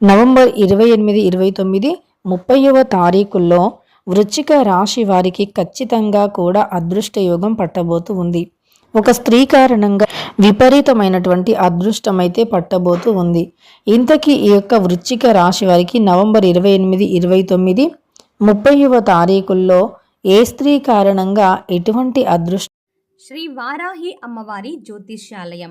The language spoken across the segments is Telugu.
నవంబర్ ఇరవై ఎనిమిది ఇరవై తొమ్మిది ముప్పైవ తారీఖుల్లో వృచ్చిక రాశి వారికి ఖచ్చితంగా కూడా అదృష్ట యోగం పట్టబోతూ ఉంది. ఒక స్త్రీ కారణంగా విపరీతమైనటువంటి అదృష్టం అయితే పట్టబోతూ ఉంది. ఇంతకీ ఈ యొక్క వృచ్చిక రాశి వారికి నవంబర్ ఇరవై ఎనిమిది ఇరవై తొమ్మిది ముప్పైవ తారీఖుల్లో ఏ స్త్రీ కారణంగా ఎటువంటి అదృష్టం శ్రీ వారాహి అమ్మవారి జ్యోతిష్యాలయం.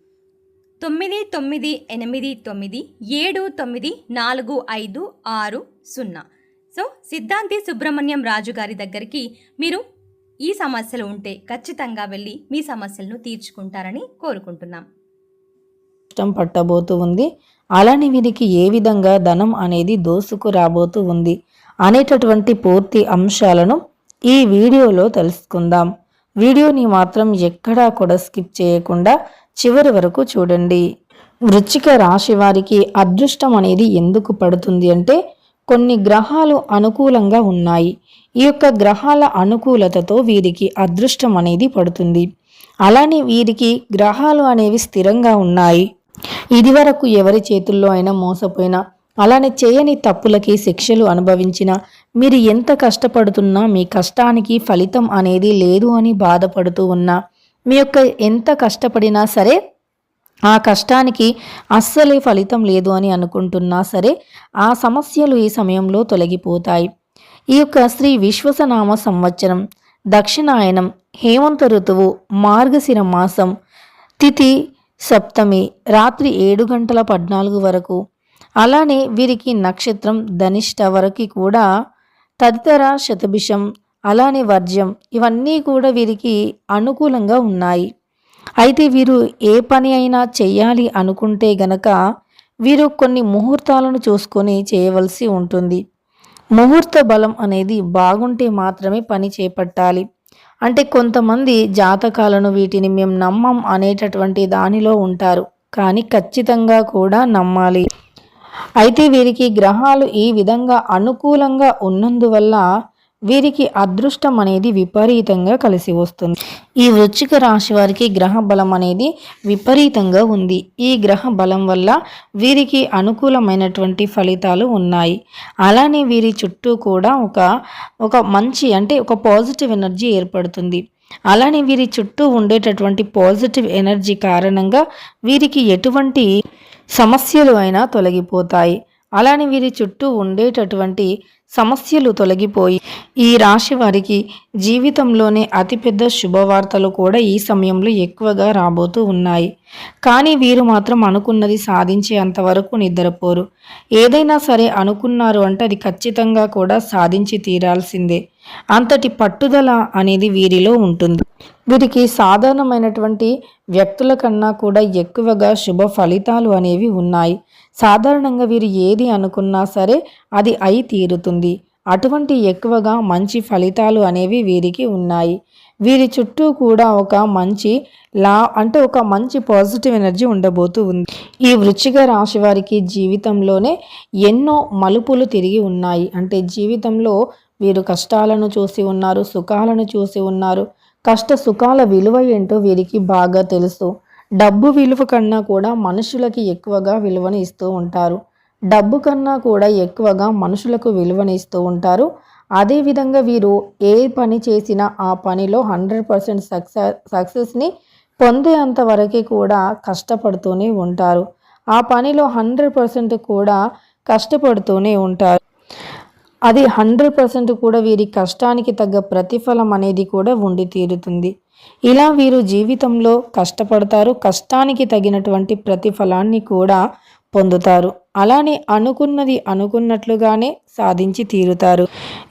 తొమ్మిది తొమ్మిది ఎనిమిది తొమ్మిది ఏడు తొమ్మిది నాలుగు ఐదు ఆరు సున్నా. సో సిద్ధాంతి సుబ్రహ్మణ్యం రాజు గారి దగ్గరికి మీరు ఈ సమస్యలు ఉంటే ఖచ్చితంగా వెళ్ళి మీ సమస్యలను తీర్చుకుంటారని కోరుకుంటున్నాం. పట్టబోతూ ఉంది. అలానే వీరికి ఏ విధంగా ధనం అనేది దోసుకు రాబోతూ ఉంది అనేటటువంటి పూర్తి అంశాలను ఈ వీడియోలో తెలుసుకుందాం. వీడియోని మాత్రం ఎక్కడా కూడా స్కిప్ చేయకుండా చివరి వరకు చూడండి. వృచ్చిక రాశి వారికి అదృష్టం అనేది ఎందుకు పడుతుంది అంటే కొన్ని గ్రహాలు అనుకూలంగా ఉన్నాయి. ఈ యొక్క గ్రహాల అనుకూలతతో వీరికి అదృష్టం అనేది పడుతుంది. అలానే వీరికి గ్రహాలు అనేవి స్థిరంగా ఉన్నాయి. ఇదివరకు ఎవరి చేతుల్లో అయినా మోసపోయినా అలానే చేయని తప్పులకి శిక్షలు అనుభవించిన మీరు ఎంత కష్టపడుతున్నా మీ కష్టానికి ఫలితం అనేది లేదు అని బాధపడుతూ ఉన్నా మీ యొక్క ఎంత కష్టపడినా సరే ఆ కష్టానికి అస్సలే ఫలితం లేదు అని అనుకుంటున్నా సరే ఆ సమస్యలు ఈ సమయంలో తొలగిపోతాయి. ఈ యొక్క శ్రీ విశ్వసనామ సంవత్సరం దక్షిణాయనం హేమంత ఋతువు మార్గశిర మాసం తిథి సప్తమి రాత్రి ఏడు గంటల పద్నాలుగు వరకు అలానే వీరికి నక్షత్రం ధనిష్ట వరకు కూడా తదితర శతభిషం అలానే వర్జ్యం. ఇవన్నీ కూడా వీరికి అనుకూలంగా ఉన్నాయి. అయితే వీరు ఏ పని అయినా చేయాలి అనుకుంటే గనక వీరు కొన్ని ముహూర్తాలను చూసుకొని చేయవలసి ఉంటుంది. ముహూర్త బలం అనేది బాగుంటే మాత్రమే పని చేపట్టాలి. అంటే కొంతమంది జాతకాలను వీటిని మేము నమ్మం అనేటటువంటి దానిలో ఉంటారు. కానీ ఖచ్చితంగా కూడా నమ్మాలి. అయితే వీరికి గ్రహాలు ఈ విధంగా అనుకూలంగా ఉన్నందువల్ల వీరికి అదృష్టం అనేది విపరీతంగా కలిసి వస్తుంది. ఈ వృచ్చిక రాశి వారికి గ్రహ బలం అనేది విపరీతంగా ఉంది. ఈ గ్రహ బలం వల్ల వీరికి అనుకూలమైనటువంటి ఫలితాలు ఉన్నాయి. అలానే వీరి చుట్టూ కూడా ఒక ఒక మంచి అంటే ఒక పాజిటివ్ ఎనర్జీ ఏర్పడుతుంది. అలానే వీరి చుట్టూ ఉండేటటువంటి పాజిటివ్ ఎనర్జీ కారణంగా వీరికి ఎటువంటి సమస్యలు అయినా తొలగిపోతాయి. అలానే వీరి చుట్టూ ఉండేటటువంటి సమస్యలు తొలగిపోయి ఈ రాశి వారికి జీవితంలోనే అతిపెద్ద శుభవార్తలు కూడా ఈ సమయంలో ఎక్కువగా రాబోతూ ఉన్నాయి. కానీ వీరు మాత్రం అనుకున్నది సాధించే అంతవరకు నిద్రపోరు. ఏదైనా సరే అనుకున్నారు అంటే అది ఖచ్చితంగా కూడా సాధించి తీరాల్సిందే. అంతటి పట్టుదల అనేది వీరిలో ఉంటుంది. వీరికి సాధారణమైనటువంటి వ్యక్తుల కన్నా కూడా ఎక్కువగా శుభ ఫలితాలు అనేవి ఉన్నాయి. సాధారణంగా వీరు ఏది అనుకున్నా సరే అది అయి తీరుతుంది. అటువంటి ఎక్కువగా మంచి ఫలితాలు అనేవి వీరికి ఉన్నాయి. వీరి చుట్టూ కూడా ఒక మంచి లా అంటే ఒక మంచి పాజిటివ్ ఎనర్జీ ఉండబోతూ ఉంది. ఈ వృచ్చిక రాశి వారికి జీవితంలోనే ఎన్నో మలుపులు తిరిగి ఉన్నాయి. అంటే జీవితంలో వీరు కష్టాలను చూసి ఉన్నారు సుఖాలను చూసి ఉన్నారు. కష్ట సుఖాల విలువ ఏంటో వీరికి బాగా తెలుసు. డబ్బు విలువ కన్నా కూడా మనుషులకి ఎక్కువగా విలువని ఇస్తూ ఉంటారు. డబ్బు కన్నా కూడా ఎక్కువగా మనుషులకు విలువని ఇస్తూ ఉంటారు. అదేవిధంగా వీరు ఏ పని చేసినా ఆ పనిలో హండ్రెడ్ పర్సెంట్ సక్సెస్ సక్సెస్ని పొందేంత వరకు కూడా కష్టపడుతూనే ఉంటారు. ఆ పనిలో హండ్రెడ్ పర్సెంట్ కూడా కష్టపడుతూనే ఉంటారు. అది హండ్రెడ్ పర్సెంట్ కూడా వీరి కష్టానికి తగ్గ ప్రతిఫలం అనేది కూడా ఉండి తీరుతుంది. ఇలా వీరు జీవితంలో కష్టపడతారు కష్టానికి తగినటువంటి ప్రతిఫలాన్ని కూడా పొందుతారు. అలానే అనుకున్నది అనుకున్నట్లుగానే సాధించి తీరుతారు.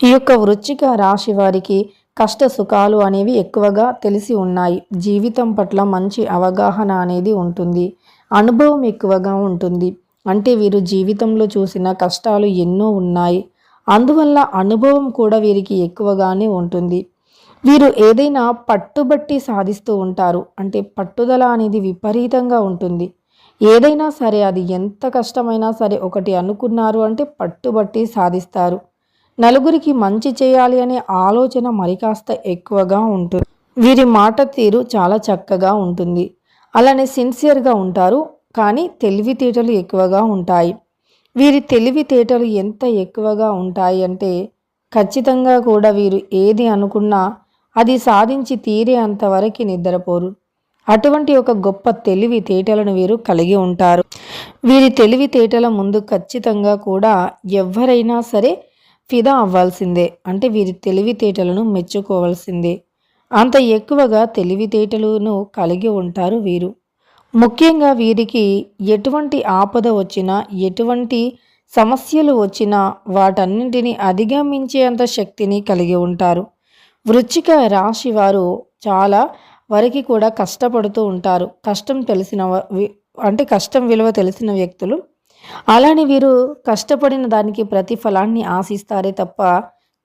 ఈ యొక్క వృచ్చిక రాశి వారికి కష్ట సుఖాలు అనేవి ఎక్కువగా తెలిసి ఉన్నాయి. జీవితం పట్ల మంచి అవగాహన అనేది ఉంటుంది. అనుభవం ఎక్కువగా ఉంటుంది. అంటే వీరు జీవితంలో చూసిన కష్టాలు ఎన్నో ఉన్నాయి. అందువల్ల అనుభవం కూడా వీరికి ఎక్కువగానే ఉంటుంది. వీరు ఏదైనా పట్టుబట్టి సాధిస్తూ ఉంటారు. అంటే పట్టుదల అనేది విపరీతంగా ఉంటుంది. ఏదైనా సరే అది ఎంత కష్టమైనా సరే ఒకటి అనుకున్నారు అంటే పట్టుబట్టి సాధిస్తారు. నలుగురికి మంచి చేయాలి అనే ఆలోచన మరికాస్త ఎక్కువగా ఉంటుంది. వీరి మాట తీరు చాలా చక్కగా ఉంటుంది. అలానే సిన్సియర్గా ఉంటారు. కానీ తెలివితేటలు ఎక్కువగా ఉంటాయి. వీరి తెలివితేటలు ఎంత ఎక్కువగా ఉంటాయి అంటే ఖచ్చితంగా కూడా వీరు ఏది అనుకున్నా అది సాధించి తీరే అంతవరకు నిద్రపోరు. అటువంటి ఒక గొప్ప తెలివితేటలను వీరు కలిగి ఉంటారు. వీరి తెలివితేటల ముందు ఖచ్చితంగా కూడా ఎవరైనా సరే ఫిదా అవ్వాల్సిందే. అంటే వీరి తెలివితేటలను మెచ్చుకోవాల్సిందే. అంత ఎక్కువగా తెలివితేటలను కలిగి ఉంటారు వీరు. ముఖ్యంగా వీరికి ఎటువంటి ఆపద వచ్చినా ఎటువంటి సమస్యలు వచ్చినా వాటన్నింటినీ అధిగమించేంత శక్తిని కలిగి ఉంటారు. వృచ్చిక రాశి వారు చాలా వరకు కూడా కష్టపడుతూ ఉంటారు. కష్టం తెలిసిన వ- అంటే కష్టం విలువ తెలిసిన వ్యక్తులు. అలానే వీరు కష్టపడిన దానికి ప్రతిఫలాన్ని ఆశిస్తారే తప్ప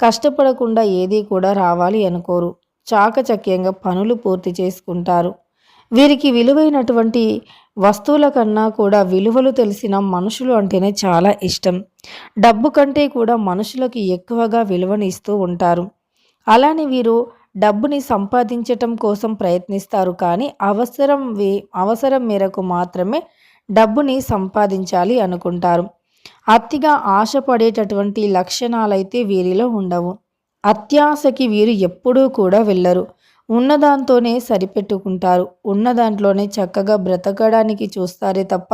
కష్టపడకుండా ఏదీ కూడా రావాలి అనుకోరు. చాకచక్యంగా పనులు పూర్తి చేసుకుంటారు. వీరికి విలువైనటువంటి వస్తువుల కన్నా కూడా విలువలు తెలిసిన మనుషులు అంటేనే చాలా ఇష్టం. డబ్బు కంటే కూడా మనుషులకు ఎక్కువగా విలువని ఇస్తూ ఉంటారు. అలానే వీరు డబ్బుని సంపాదించటం కోసం ప్రయత్నిస్తారు కానీ అవసరం వే- అవసరం మేరకు మాత్రమే డబ్బుని సంపాదించాలి అనుకుంటారు. అతిగా ఆశపడేటటువంటి లక్షణాలైతే వీరిలో ఉండవు. అత్యాశకి వీరు ఎప్పుడూ కూడా వెళ్ళరు. ఉన్నదాంతోనే సరిపెట్టుకుంటారు. ఉన్న దాంట్లోనే చక్కగా బ్రతకడానికి చూస్తారే తప్ప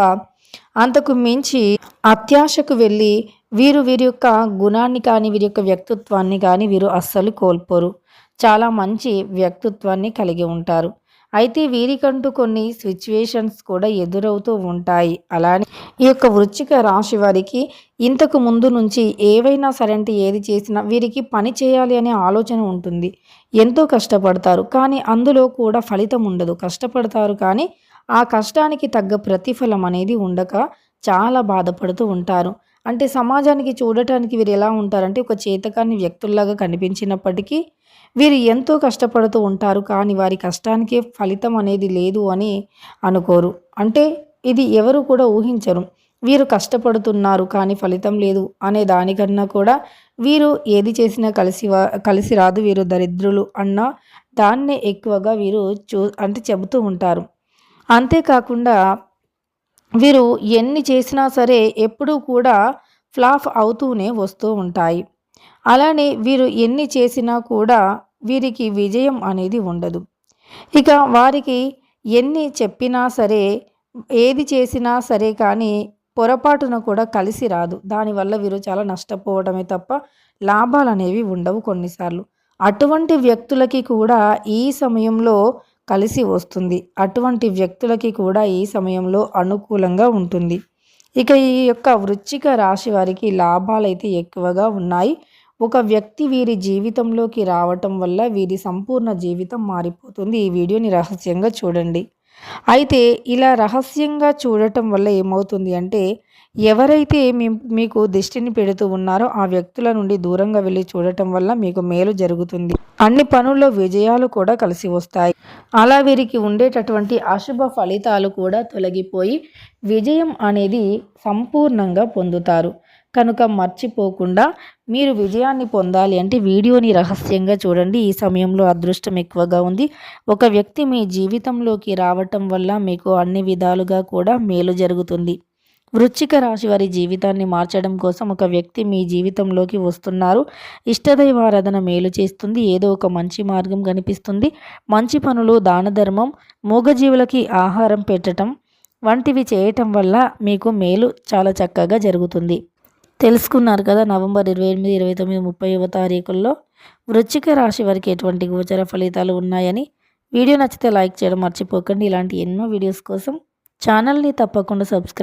అంతకు మించి అత్యాశకు వెళ్ళి వీరు వీరి యొక్క గుణాన్ని కానీ వీరి యొక్క వ్యక్తిత్వాన్ని కానీ వీరు అస్సలు కోల్పోరు. చాలా మంచి వ్యక్తిత్వాన్ని కలిగి ఉంటారు. అయితే వీరికంటూ కొన్ని సిచ్యువేషన్స్ కూడా ఎదురవుతూ ఉంటాయి. అలానే ఈ యొక్క వృచ్చిక రాశి వారికి ఇంతకు ముందు నుంచి ఏవైనా సరే అంటే ఏది చేసినా వీరికి పని చేయాలి అనే ఆలోచన ఉంటుంది. ఎంతో కష్టపడతారు కానీ అందులో కూడా ఫలితం ఉండదు. కష్టపడతారు కానీ ఆ కష్టానికి తగ్గ ప్రతిఫలం అనేది ఉండక చాలా బాధపడుతూ ఉంటారు. అంటే సమాజానికి చూడటానికి వీరు ఎలా ఉంటారంటే ఒక చేతకాన్ని వ్యక్తుల్లాగా కనిపించినప్పటికీ వీరు ఎంతో కష్టపడుతూ ఉంటారు కానీ వారి కష్టానికి ఫలితం అనేది లేదు అని అనుకోరు. అంటే ఇది ఎవరు కూడా ఊహించరు. వీరు కష్టపడుతున్నారు కానీ ఫలితం లేదు అనే దానికన్నా కూడా వీరు ఏది చేసినా కలిసి వా కలిసి రాదు వీరు దరిద్రులు అన్న దాన్నే ఎక్కువగా వీరు చూ అంటే చెబుతూ ఉంటారు. అంతేకాకుండా వీరు ఎన్ని చేసినా సరే ఎప్పుడూ కూడా ఫ్లాప్ అవుతూనే వస్తూ ఉంటాయి. అలానే వీరు ఎన్ని చేసినా కూడా వీరికి విజయం అనేది ఉండదు. ఇక వారికి ఎన్ని చెప్పినా సరే ఏది చేసినా సరే కానీ పొరపాటున కూడా కలిసి రాదు. దానివల్ల వీరు చాలా నష్టపోవడమే తప్ప లాభాలు అనేవి ఉండవు కొన్నిసార్లు. అటువంటి వ్యక్తులకి కూడా ఈ సమయంలో కలిసి వస్తుంది. అటువంటి వ్యక్తులకి కూడా ఈ సమయంలో అనుకూలంగా ఉంటుంది. ఇక ఈ యొక్క వృశ్చిక రాశి వారికి లాభాలైతే ఎక్కువగా ఉన్నాయి. ఒక వ్యక్తి వీరి జీవితంలోకి రావటం వల్ల వీరి సంపూర్ణ జీవితం మారిపోతుంది. ఈ వీడియోని రహస్యంగా చూడండి. అయితే ఇలా రహస్యంగా చూడటం వల్ల ఏమవుతుంది అంటే ఎవరైతే మీ మీకు దిష్టిని పెడుతూ ఉన్నారో ఆ వ్యక్తుల నుండి దూరంగా వెళ్ళి చూడటం వల్ల మీకు మేలు జరుగుతుంది. అన్ని పనుల్లో విజయాలు కూడా కలిసి వస్తాయి. అలా వీరికి ఉండేటటువంటి అశుభ ఫలితాలు కూడా తొలగిపోయి విజయం అనేది సంపూర్ణంగా పొందుతారు. కనుక మర్చిపోకుండా మీరు విజయాన్ని పొందాలి అంటే వీడియోని రహస్యంగా చూడండి. ఈ సమయంలో అదృష్టం ఎక్కువగా ఉంది. ఒక వ్యక్తి మీ జీవితంలోకి రావటం వల్ల మీకు అన్ని విధాలుగా కూడా మేలు జరుగుతుంది. వృశ్చిక రాశి వారి జీవితాన్ని మార్చడం కోసం ఒక వ్యక్తి మీ జీవితంలోకి వస్తున్నారు. ఇష్టదైవారాధన మేలు చేస్తుంది. ఏదో ఒక మంచి మార్గం కనిపిస్తుంది. మంచి పనులు దాన ధర్మం మూగజీవులకి ఆహారం పెట్టడం వంటివి చేయటం వల్ల మీకు మేలు చాలా చక్కగా జరుగుతుంది. తెలుసుకున్నారు కదా నవంబర్ ఇరవై ఎనిమిది ఇరవై తొమ్మిది ముప్పైవ తారీఖుల్లో వృశ్చిక రాశి వారికి ఎటువంటి గోచర ఫలితాలు ఉన్నాయని వీడియో నచ్చితే లైక్ చేయడం మర్చిపోకండి. ఇలాంటి ఎన్నో వీడియోస్ కోసం ఛానల్ని తప్పకుండా సబ్స్క్రైబ్